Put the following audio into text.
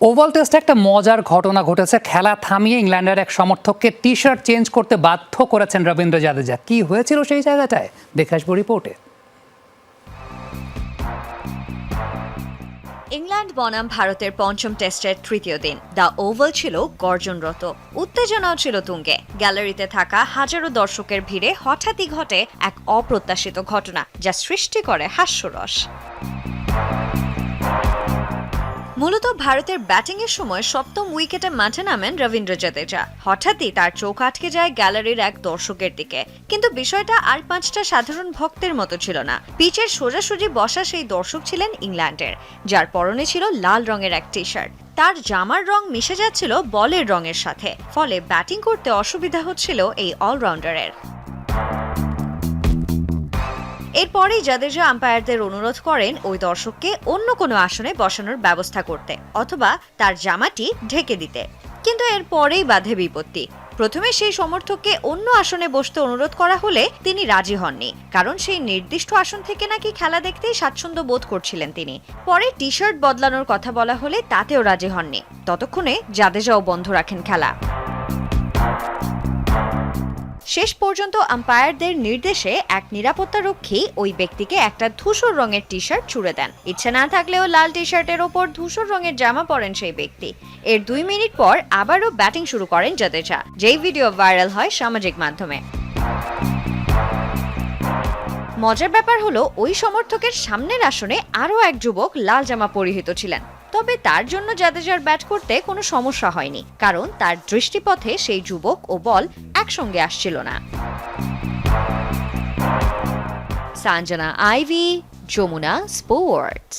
Oval টেস্টে একটা মজার ঘটনা ঘটেছে। খেলা থামিয়ে ইংল্যান্ডের এক সমর্থককে টি শার্ট চেঞ্জ করতে বাধ্য করেছেন রবীন্দ্র জাদেজা। কি হয়েছিল সেই জায়গাটায়? দেখে আসব রিপোর্টে ইংল্যান্ড বনাম ভারতের পঞ্চম টেস্টের তৃতীয় দিন। দ্য ওভাল ছিল গর্জনরত। উত্তেজনাও ছিল তুঙ্গে। গ্যালারিতে থাকা হাজারো দর্শকের ভিড়ে হঠাৎই ঘটে এক অপ্রত্যাশিত ঘটনা, যা সৃষ্টি করে হাস্যরস। মূলত ভারতের ব্যাটিংয়ের সময় সপ্তম উইকেটে মাঠে নামেন রবীন্দ্র জাদেজা। হঠাৎই তার চোখ আটকে যায় গ্যালারির এক দর্শকের দিকে। কিন্তু বিষয়টা আর পাঁচটা সাধারণ ভক্তের মতো ছিল না। পিচের সোজাসুজি বসা সেই দর্শক ছিলেন ইংল্যান্ডের, যার পরনে ছিল লাল রঙের এক টি শার্ট তার জামার রং মিশে যাচ্ছিল বলের রঙের সাথে, ফলে ব্যাটিং করতে অসুবিধা হচ্ছিল এই অলরাউন্ডারের। এরপরেই জাদেজা আম্পায়ারদের অনুরোধ করেন ওই দর্শককে অন্য কোনো আসনে বসানোর ব্যবস্থা করতে, অথবা তার জামাটি ঢেকে দিতে। কিন্তু এরপরেই বাধে বিপত্তি। প্রথমে সেই সমর্থককে অন্য আসনে বসতে অনুরোধ করা হলে তিনি রাজি হননি, কারণ সেই নির্দিষ্ট আসন থেকে নাকি খেলা দেখতেই স্বাচ্ছন্দ্য বোধ করছিলেন তিনি। পরে টি শার্ট বদলানোর কথা বলা হলে তাতেও রাজি হননি। ততক্ষণে জাদেজাও বন্ধ রাখেন খেলা। শেষ পর্যন্ত আম্পায়ারদের নির্দেশে এক নিরাপত্তারক্ষী ওই ব্যক্তিকে একটা ধূসর রঙের টি শার্ট ছুড়ে দেন। ইচ্ছে না থাকলেও লাল টি শার্টের ওপর ধূসর রঙের জামা পরেন সেই ব্যক্তি। এর দুই মিনিট পর আবারও ব্যাটিং শুরু করেন জাদেজা, যেই ভিডিও ভাইরাল হয় সামাজিক মাধ্যমে। মজার ব্যাপার হলো, ওই সমর্থকের সামনের আসনে আরও এক যুবক লাল জামা পরিহিত ছিলেন। তবে তার জন্য জাদেজার ব্যাট করতে কোনো সমস্যা হয়নি, কারণ তার দৃষ্টিপথে সেই যুবক ও বল একসঙ্গে আসছিল না। Sanjana, Ivy, Jamuna sports.